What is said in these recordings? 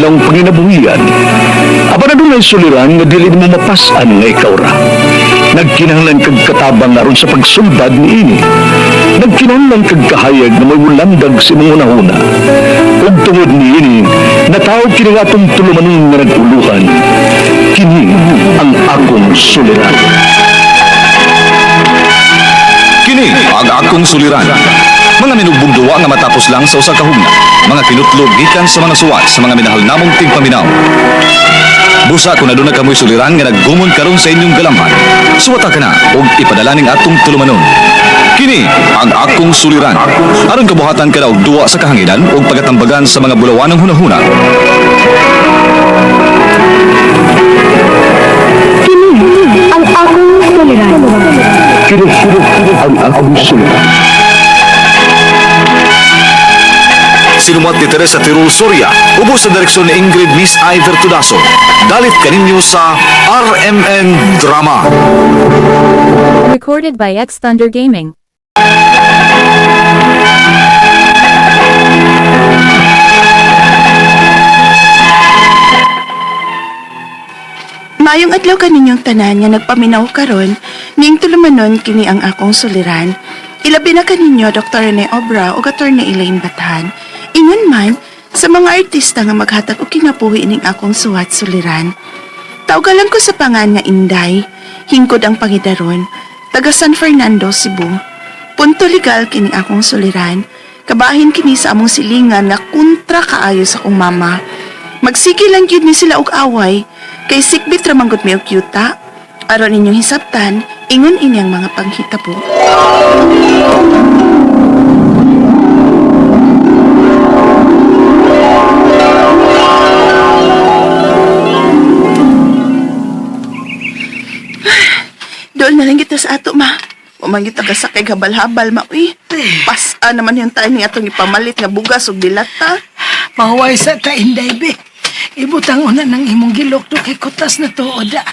adlaw panginabuhian. Aba na doon ay suliran nga dili mo mapasan nga ikaw ra. Nagkinahanglan kag katabang aron sa pagsulbad ni ini. Nagkinahanglan kag kahayag na may wulandag si mga una Ug tungod ni ini, natawag kini nga atong tulumanon nga naguluhan. Kini ang akong suliran. Kini ang akong suliran. Mga minugbong duwa nga matapos lang sa usa ka hugna. Mga kinutlog gikan sa mga suwat sa mga minahal namong tigpaminaw. Busa kung aduna kamoy suliran nga naggumon karon sa inyong galamhan. Suwata ka na ug ipadalaning atong tulumanon. Kini ang akong suliran. Aron kabuhatan ka na og duwa sa kahanginan ug pagatambagan sa mga bulawanong hunahuna. Ang akong suliran. Kini ang akong suliran. Sinumat ni Teresa Tirul Soria, ubos sa direksyon ni Ingrid Miss Iver Tudaso. Dalit kaninyo sa RMN Drama. Recorded by X Thunder Gaming. Maayong adlaw kaninyong tanan nga nagpaminaw karon ning tulumanon kini ang akong suliran. Ilabi na kaninyo Dr. Rene Obra ug Attorney Elaine Batahan. Ingon man sa mga artista nga maghatag og kinabuhi ning akong suwat suliran. Tawgalan ko sa pangan nga Inday, hingkod ang pangidaron, taga San Fernando, Cebu. Punto legal kini akong suliran. Kabahin kini sa among silingan nga kontra kaayo sa akong mama. Magsige lang gyud ni sila og away kay sikbit ra mi og yuta. Aron inyong hisabtan, ingon inyang mga panghitabo. Kita sa ato, ma. Umangit ka sa kay habal-habal, ma. Uy, pasa naman yung tayo ni atong ipamalit nga bugas o dilata. Mahuway sa ta, Inday, be. Ibutang una ng imong gilok do kay kutas na to, Oda.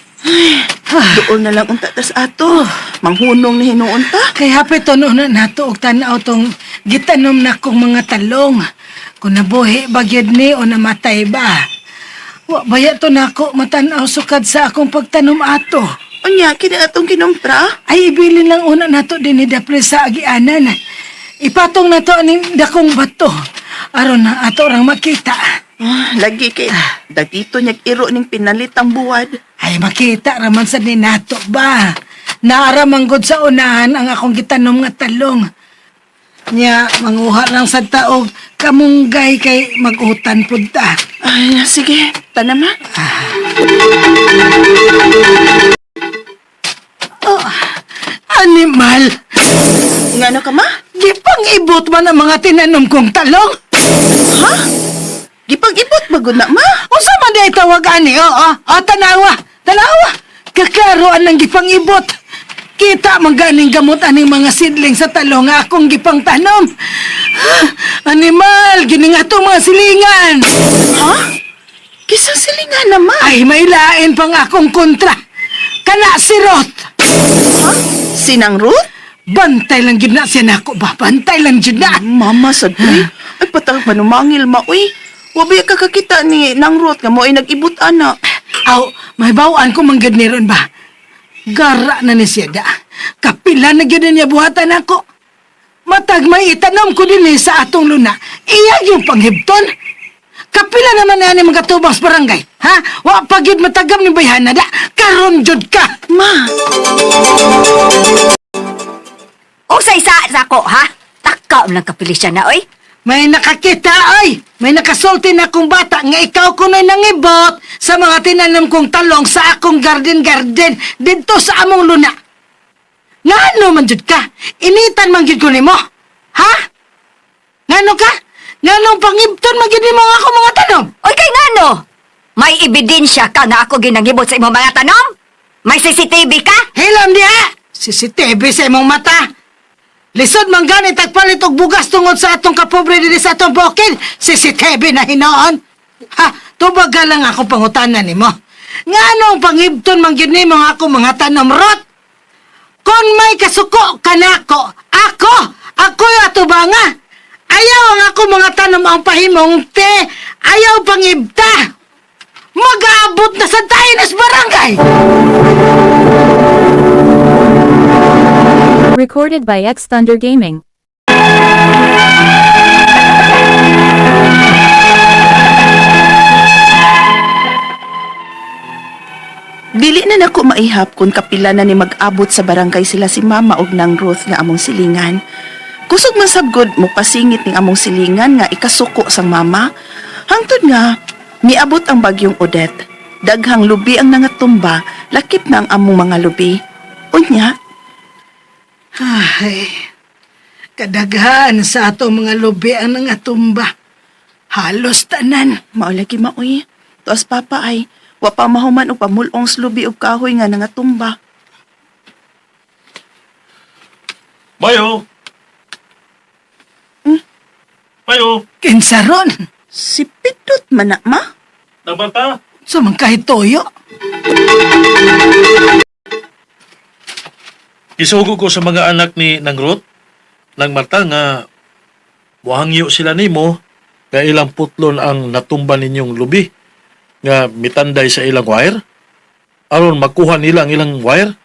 Doon na lang unta tas ato. Manghunong ni hinuon ta. Kay hapit to na nato og tanaw tong gitanom na kong mga talong. Kung nabuhi bagyod ni o namatay ba. Wa baya to nako matanaw sukad sa akong pagtanom ato. Unya, kina atong kinumpra. Ay ibilin lang una nato din ni Dapre sa agianan. Ipatong na to ning dakong bato. Aron na ato rang makita. Ah, lagi kay dagito niyag iro ning pinalitang buwad. Ay makita raman sa ninato ba? Naaramanggod sa unahan ang akong gitanom nga talong. Nya, manguha lang sa taog, kamunggay kay magutan pud ta. Ay, sige, tanama. Animal! Ngano ka, ma? Di pang ibot man ang mga tinanom kong talong? Ha? Gipag-ibot bagod na, ma. Unsa man di tawag ani? O, o, o, tanawa! Tanawa! Kakaroan ng gipang ibot. Kita man ganing gamot aning mga sidling sa talong nga akong gipang tanom. Animal, gini nga to mga silingan. Ha? Kisang silingan na, ma. Ay, may lain pang akong kontra. Kana si Roth. Ha? Sinang Ruth? Bantay lang yun na siya nako ba? Bantay lang yun na. Mama, sad uy. Ay, patang manumangil, ma. Uy, wabi ka kakita ni Nang Ruth nga mo ay nag-ibot, ana. Aw, may bawaan ko manggad ni ron ba? Gara na ni siya da. Kapila na yun niya buhatan ako. Matag may itanom ko din sa atong luna. Iya yung panghibton. Kapila naman na ni mga tubang sa barangay. Ha? Wa pagid matagam ni bayhana da. Karon jud ka. Ma, Usay sa ako, ha? Takaw lang kapili siya na, oy. May nakakita ay! May nakasulti na akong bata nga ikaw ko na nangibot sa mga tinanom kong talong sa akong garden-garden dito sa among luna. Ngano man jud ka? Initan man jud ko nimo. Ha? Ngano ka? Nganong pangibton nimo ang akong mga tanom? Oy, kay ngano? May ebidensya ka na ako ginangibot sa imong mga tanom? May CCTV ka? Hilam diha! CCTV sa imong mata. Lisod man gani tagpalit og bugas tungod sa atong kapobre diri sa atong bukid. CCTV na hinoon. Ha, tubaga lang ako pangutanan nimo. Nganong pangibton man gyud nimo akong mga tanom rot? Kung may kasuko kanako, ako, ako yung atubanga. Ako mga tanom ang pahimong te. ayaw pang ibta! Mag-aabot na sa tayo nas barangay! Recorded by X Thunder Gaming. Dili na nako maihap kung kapila na ni mag-abot sa barangay sila si Mama og nang Ruth nga among silingan. Kusog man sabgod mo pasingit ning among silingan nga ikasuko sang mama. Hangtod nga miabot ang bagyong Odette. Daghang lubi ang nangatumba, lakip na ang among mga lubi. Unya, Ay, kadaghan sa ato mga lubi ang nangatumba. Halos tanan. maulagi maoy. Tuas papa ay wa pa mahuman og pamulong sa lubi og kahoy nga nangatumba. Mayo! Mayo! Kinsaron, Si Pidot man na, ma? Nagbanta? sa mga kahit toyo. Isugo ko sa mga anak ni Nang Ruth, Nang Marta nga wahangyo sila nimo kaya ilang putlon ang natumba ninyong lubi nga mitanday sa ilang wire aron makuha nila ang ilang wire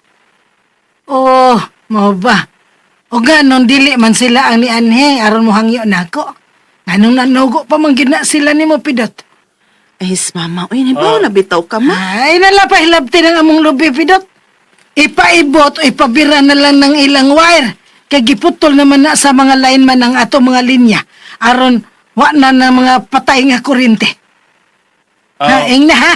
Oh, mo ba? O ganon dili man sila ang ni Anhe aron mo hangyo nako. Anong nanugo pa man gina sila nimo pidot? Ay, mama, uy, nibaw na bitaw ka, ma. Ay nalapahilabti ng among lubi pidot. Ipaibot o ipabira na lang ng ilang wire. Kay giputol naman na sa mga lineman ng ato mga linya. Aron wa na na mga patay nga kurinte. Ah. Haing na ha?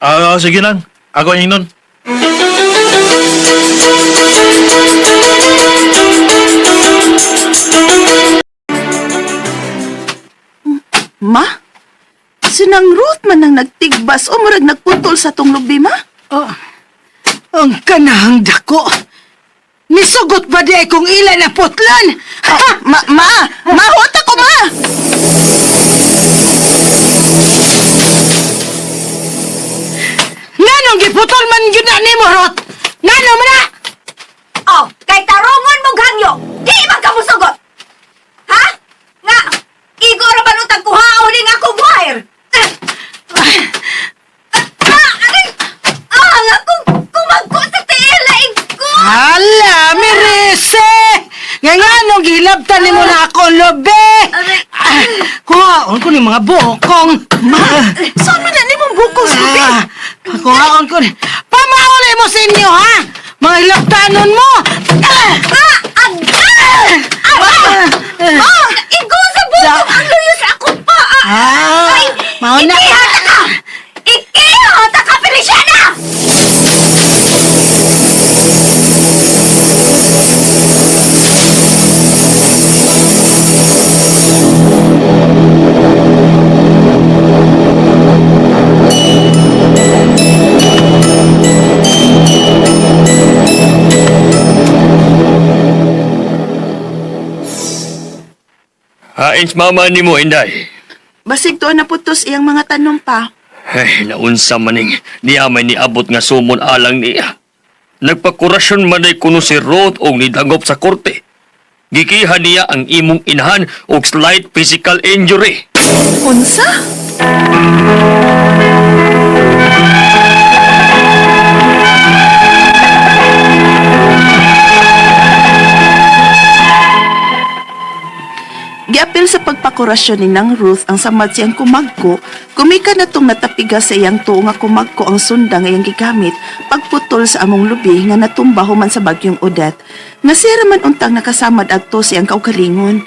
Ah, sige lang. Ako ang nun. Ma? Sinang Ruth man ang nagtigbas o murag nagputol sa tong lubi, ma? Oh, ang kanahang dako. Nisugot ba di ay kung ilan na putlan? Ah, ma, ma! Mahot ako, ma! Nganong giputol man yun na ni mo, Rot? Ngano mo na? Oh, kay tarungon mong hangyo, di man ka musugot. Ha? Nga, igo ra balutang kuhaon ning akong wire. Eh. Ah, aray! Ah, nga kung kumagko sa tilaig ko. Hala, Mirise! Nga nganong gilabtan ni mo na akong lobe? Aray. Ah, Mga bukong. Ma, Saan man na ni mong bukol sa lubi? Ah, kuhaon ko Hains mama ni mo, Inday. Basig to na putos iyang mga tanong pa. Ay, naunsa maning niyamay ni abot nga sumon alang niya. Nagpakurasyon man ay kuno si Ruth o nidagop sa korte. Gikiha niya ang imong inahan og slight physical injury. Unsa? Giapil sa pagpakurasyon ni Nang Ruth ang samad kumagko, kumika na tong natapiga sa iyang tuo nga kumagko ang sunda nga iyang gigamit pagputol sa among lubi nga natumba human sa bagyong Odette. Nasira man untang nakasamad adto siyang kaugalingon.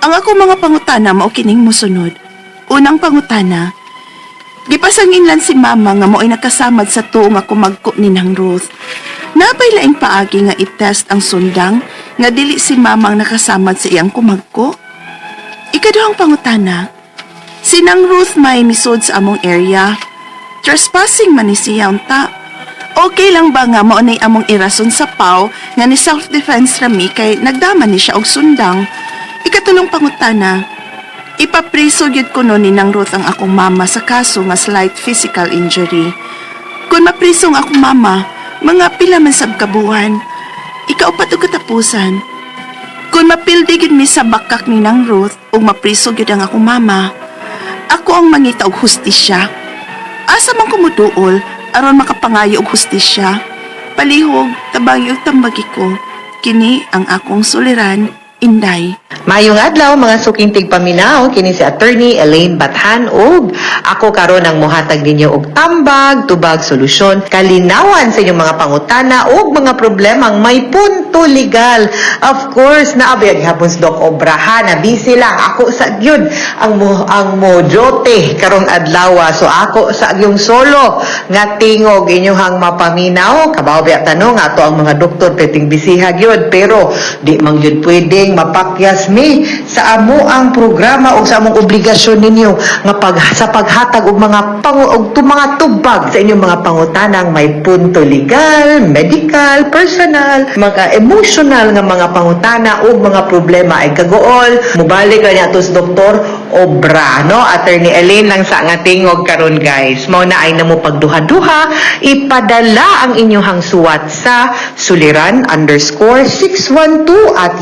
Ang ako mga pangutana mao kining mosunod. Unang pangutana, Gipasangin lang si mama nga mo'y nakasamad sa tuo nga kumagko ni Nang Ruth. Napay laing paagi nga itest ang sundang nga dili si mama ang nakasamad sa iyang kumagko. Ikaduhang pangutana, si Nang Ruth may misod sa among area. Trespassing man ni siya unta. Okay lang ba nga mao nay among irason sa PAW nga ni self-defense rami kay nagdama ni siya og sundang. Ikatulong pangutana, Ipapriso gyud ko no ni Nang Ruth ang akong mama sa kaso nga slight physical injury. Kung mapriso ang akong mama, mga pila man sab kabuhan. Ikaupat og katapusan. Kung mapildi gyud mi sa bakak ni Nang Ruth ug mapriso gyud ang akong mama, Ako ang mangita og hustisya. Asa man kumuduol aron makapangayo og hustisya. Palihog tabangi og tambagi ko. Kini ang akong suliran, Inday. Mayong adlaw mga suking tigpaminaw kini si attorney Elaine Bathan ug ako karon ang mohatag ninyo og tambag, tubag, solusyon, kalinawan sa inyong mga pangutana ug mga problemang may punto legal. Of course, naabay gihapon si Doc Obraha na busy lang ako sa gyud ang mo ang mo jote karong adlaw so ako sa yung solo nga tingog inyong mapaminaw kabaw biya tanong ato ang mga doktor peting bisiha gyud pero di man gyud pwedeng mapakyas mi sa amo ang programa o sa among obligasyon ninyo nga pag sa paghatag og mga pang og mga tubag sa inyong mga pangutanang may punto legal, medical, personal, mga emotional nga mga pangutana o mga problema ay kagool. Mubalik ka niya sa doktor obra no? Attorney Elaine lang sa nga tingog karon guys. Mao na ay namo pagduha-duha ipadala ang inyong suwat sa suliran underscore 612 at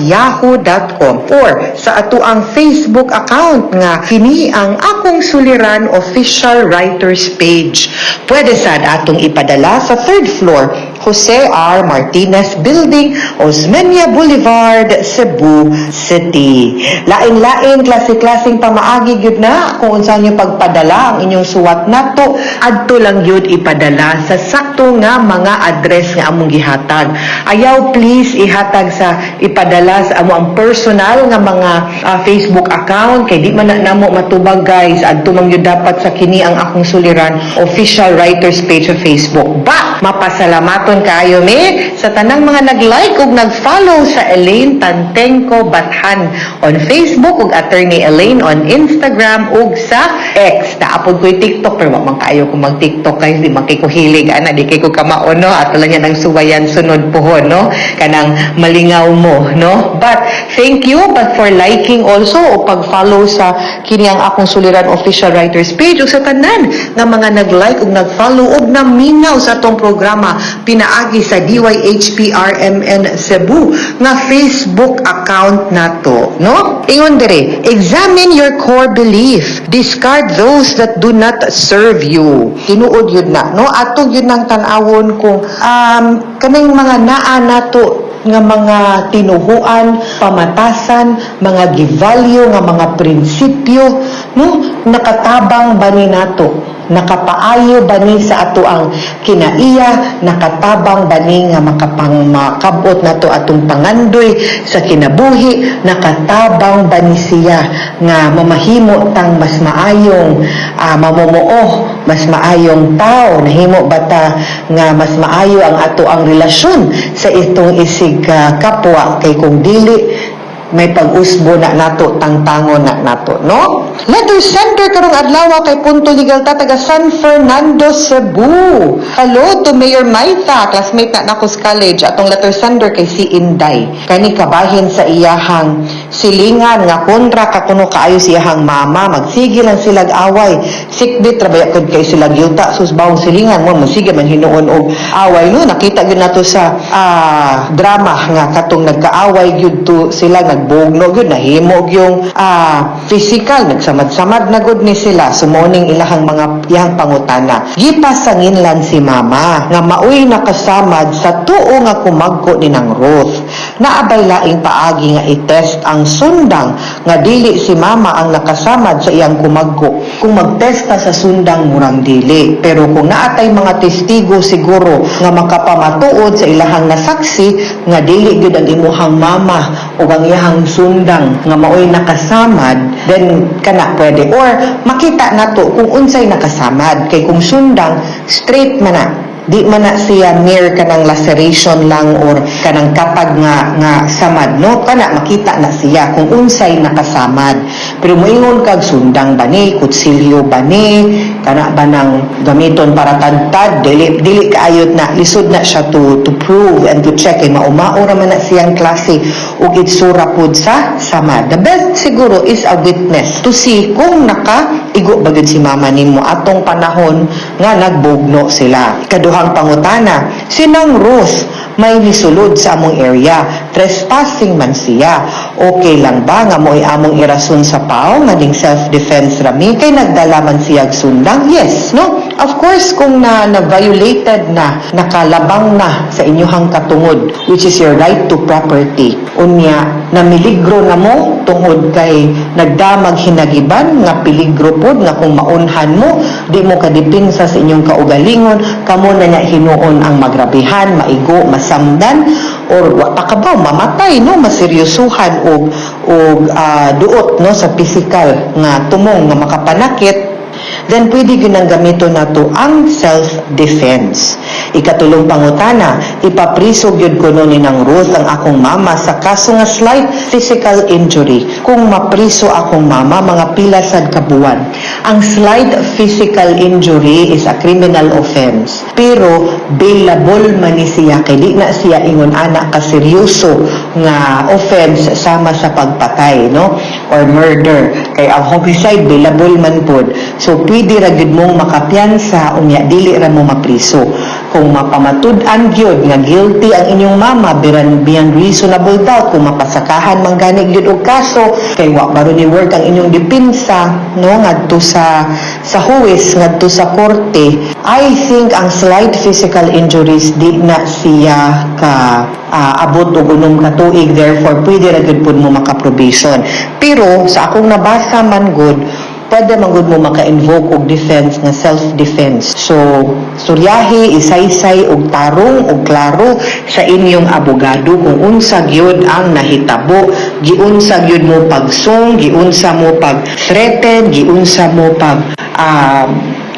yahoo.com or sa ato ang Facebook account nga kini ang akong suliran official writers page. Pwede sad atong ipadala sa third floor Jose R. Martinez Building, Osmeña Boulevard, Cebu City. Lain-lain, klase-klaseng pamaagi gyud na kung unsa nyo pagpadala ang inyong suwat nato adto lang gyud ipadala sa sakto nga mga address nga among gihatag. Ayaw please ihatag sa ipadala sa amo ang personal nga mga ah, Facebook account kay di man na namo matubag guys adto man gyud dapat sa kini ang akong suliran official writers page sa Facebook. Ba, mapasalamaton kayo me sa tanang mga nag-like ug nag-follow sa Elaine Tantenko Bathan on Facebook ug Attorney Elaine on Instagram ug sa X. Naapod ko'y TikTok pero wa man kayo kung mag-TikTok kayo di man kay ko hilig ana. Di kay ko kamao no? Ato lang yan ang suwayan sunod pohon no? Kanang malingaw mo no? But thank you but for liking also o pag-follow sa kini ang akong suliran official writers page ug sa tanan nga mga nag-like ug nag-follow ug naminaw sa atong programa pinaagi sa DYHPRMN Cebu nga Facebook account nato no ingon dire examine your core belief discard those that do not serve you tinuod yun na no ato yun nang tanawon kung um kaning mga naa nato nga mga tinuhuan, pamatasan, mga givalue, nga mga prinsipyo, no? Nakatabang ba ni nato? Nakapaayo ba sa ato ang kinaiya? Nakatabang ba ni nga makapang makabot nato atong pangandoy sa kinabuhi? Nakatabang ba siya nga mamahimo tang mas maayong ah, mamumuo, mas maayong tao, nahimo bata nga mas maayo ang ato ang relasyon sa itong isig ah, kapwa kay kung dili may pag-usbo na nato tangtangon na nato no? Letter sender karong adlaw kay Punto Legal ta taga San Fernando Cebu. Hello to Mayor Maita classmate na nako sa college. Atong letter sender kay si Inday. Kani kabahin sa iyahang silingan nga kontra ka kuno kaayo sa iyahang mama. Magsige lang sila away. Sikbit trabaya kay kay sila yuta sus bawong silingan mo masige man hinuon og away. No nakita gyud nato sa ah, drama nga katong nagkaaway gyud to sila. Nagbugno gyud nahimo yung ah, physical. Nagsamad-samad na gud ni sila. Sumuning ilahang mga iyang pangutana. Gipasangin lang si mama nga maoy nakasamad sa tuo nga kumagko ni ng Ruth naabay laing paagi nga i-test ang sundang nga dili si mama ang nakasamad sa iyang kumagko kung magtesta sa sundang murang dili. Pero kung naatay mga testigo siguro nga makapamatuod sa ilahang nasaksi nga dili gyud ang imuhang mama o ang iyahang sundang nga maoy nakasamad then kana pwede. Or makita nato kung unsay nakasamad. Kay kung sundang straight man na di man na siya mere kanang laceration lang or kanang katag nga nga samad no? Kana makita na siya kung unsay nakasamad. Pero moingon kag sundang ba ni kutsilyo ba ni kana ba nang gamiton para tadtad dili dili kaayot na lisod na siya to to prove and to check. Kay maumao ra man na siyang klase. Ug itsura pud sa samad. The best siguro is a witness to see kung naka igo ba gid si mama nimo atong panahon nga nagbugno sila ikaduhang pangutana sinang Ruth may nisulod sa among area trespassing man siya. Okay lang ba nga mo among irason sa pao nga ning self-defense rami kay nagdala man siya og sundang? Yes, no? Of course, kung na, na-violated na, nakalabang na sa inyong katungod, which is your right to property, unya, namiligro na mo tungod kay nagdamag hinagiban, nga piligro pod, nga kung maunhan mo, di mo kadipinsa sa inyong kaugalingon, kamo na niya hinuon ang magrabihan, maigo, masamdan, or wa pa ka ba, mamatay, no, maseryosuhan og og ah, duot no? Sa physical nga tumong nga makapanakit then pwede yun ang na to ang self-defense. Ikatulong pangutana, ipaprisog yun ko nun ng Ruth ang akong mama sa kaso nga slight physical injury. Kung mapriso akong mama, mga pila sad kabuan. Ang slight physical injury is a criminal offense. Pero, bailable man ni siya, kay di na siya ingon anak ka seryoso nga offense sama sa pagpatay, no? Or murder. Kay ang homicide, bailable man pod. So, pwede ra gid mong makapiyansa unya dili ra mo mapriso. Kung mapamatud-an gyud nga guilty ang inyong mama biran beyond reasonable doubt kung mapasakahan man gani gyud og kaso kay wa baro ni work ang inyong depensa no? Ngadto sa sa huwes ngadto sa korte. I think ang slight physical injuries di na siya ka ah, abot og unom ka tuig. Therefore pwede ra gyud pud mo maka-probation. Pero sa akong nabasa man good pwede man mo maka-invoke og defense nga self-defense. So, suryahi, isaysay og tarong og klaro sa inyong abogado kung unsa gyud ang nahitabo, giunsa gyud mo pagsong, giunsa mo pag-threaten, giunsa mo pag ah,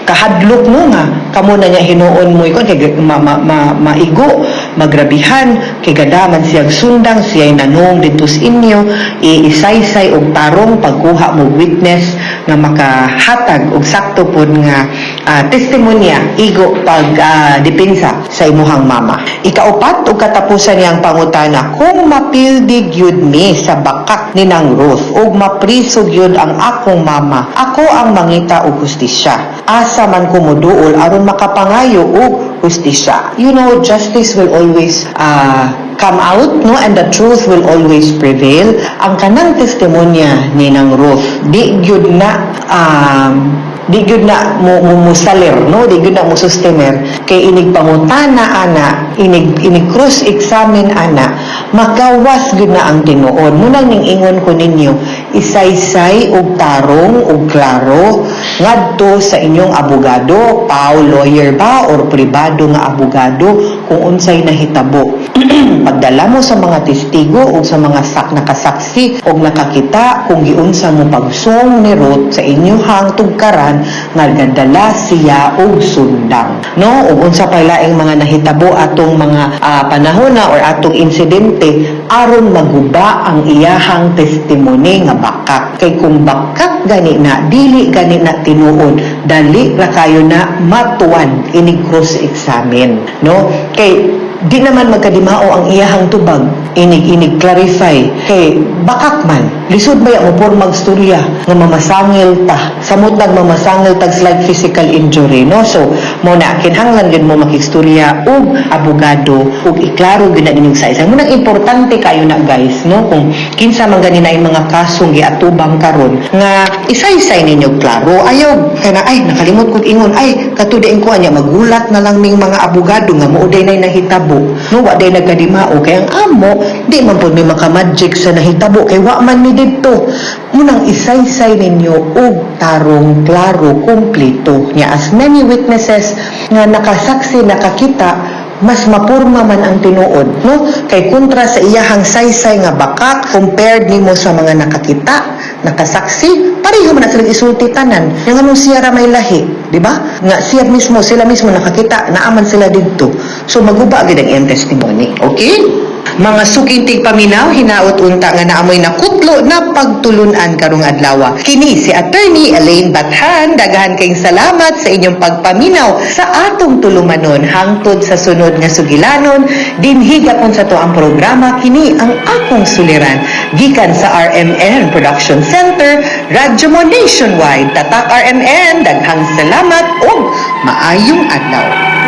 kahadlok mo nga. Kamo na niya hinuon mo ikon kay ma, ma, ma, maigo magrabihan kay gadaman siyag sundang siya'y nanong dito sa inyo iisaysay og tarong pagkuha mo witness nga makahatag og sakto pod nga ah, testimonya igo pag ah, depensa sa imuhang mama. Ikaupat og katapusan niyang pangutana kung mapildig yud mi sa bakak ni nang Ruth ug mapriso gyud ang akong mama ako ang mangita og hustisya. Asa man ko moduol aron makapangayo og hustisya you know justice will always ah, come out no? And the truth will always prevail. Ang kanang testimonya ni nang Ruth di gyud na um, di gyud na mo, mo no? Di gyud na mo sustener. Kay inig pangutana ana inig inig cross examine ana makawas gyud na ang tinuod muna ning ingon ko ninyo isaysay og tarong og klaro ngadto sa inyong abogado pao lawyer ba or pribado nga abogado kung unsay nahitabo. Pagdala mo sa mga testigo o sa mga sak nakasaksi o nakakita kung giunsa mo pagsong ni Ruth sa inyohang tugkaran nga gadala siya og sundang. No? Ug unsa pa laing mga nahitabo atong mga ah, panahon na or atong insidente aron maguba ang iyahang testimony nga bakak. Kay kung bakak gani na dili gani na tinuod. Dali ra kayo na matuan inig cross examine no? Kay di naman magkadimao ang iyahang tubag. Inig inig clarify. Kay bakak man lisod ba mo por magstorya nga mamasangil ta. Samot nag mamasangil tag slight physical injury no? So mo na kinahanglan gyud mo makistorya og abogado ug iklaro gyud na inyong sa isa mo importante kayo na guys no? Kung kinsa man gani na yung mga kasong giatubang karon nga isaysay ninyo klaro ayaw. Kay na ay nakalimot kog ingon. Ay katudiin ko anya magulat na lang ming mga abogado nga muuday nay nahitabo. No wa day nagkadimao. Kay ang amo di man pud may makamagic sa nahitabo. Kay wa man mi didto munang isaysay ninyo og tarong klaro kumpleto nya as many witnesses nga nakasaksi nakakita mas mapurma man ang tinuod no? Kay kontra sa iyahang saysay nga bakak compared nimo sa mga nakakita nakasaksi pareho man na silang isulti tanan. Nga nganong siya ra lahi di ba? Nga siya mismo sila mismo nakakita naaman sila didto. So maguba gid ang iyang testimony. Okay mga sukintig paminaw, hinaot unta nga naamoy na kutlo na pagtulunan karong adlaw. Kini si Attorney Elaine Bathan, daghan kayong salamat sa inyong pagpaminaw sa atong tulumanon hangtod sa sunod nga sugilanon. Dinhi gapon sa to ang programa kini ang akong suliran gikan sa RMN Production Center, Radyo Mo Nationwide. Tatak RMN, daghang salamat ug maayong adlaw.